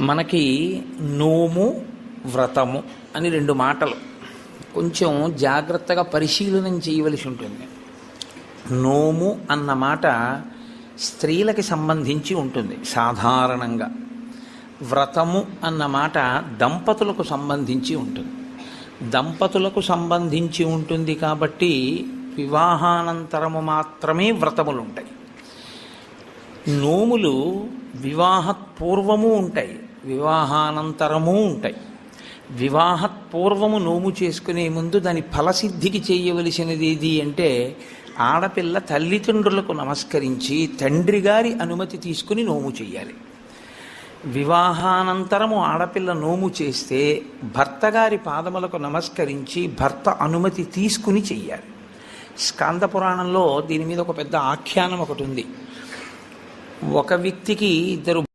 మనకి నోము వ్రతము అని రెండు మాటలు. కొంచెం జాగ్రత్తగా పరిశీలనం చేయవలసి ఉంటుంది. నోము అన్న మాట స్త్రీలకి సంబంధించి ఉంటుంది సాధారణంగా. వ్రతము అన్న మాట దంపతులకు సంబంధించి ఉంటుంది. దంపతులకు సంబంధించి ఉంటుంది కాబట్టి వివాహానంతరము మాత్రమే వ్రతములు ఉంటాయి. నోములు వివాహపూర్వము ఉంటాయి. వివాహానంతరము ఉంటాయి. వివాహపూర్వము నోము చేసుకునే ముందు దాని ఫలసిద్ధికి చేయవలసినది ఏది అంటే ఆడపిల్ల తల్లిదండ్రులకు నమస్కరించి తండ్రి గారి అనుమతి తీసుకుని నోము చేయాలి వివాహానంతరము ఆడపిల్ల నోము చేస్తే భర్త గారి పాదములకు నమస్కరించి భర్త అనుమతి తీసుకుని చెయ్యాలి. స్కంద పురాణంలో దీని మీద ఒక పెద్ద ఆఖ్యానం ఒకటి ఉంది. ఒక వ్యక్తికి ఇద్దరు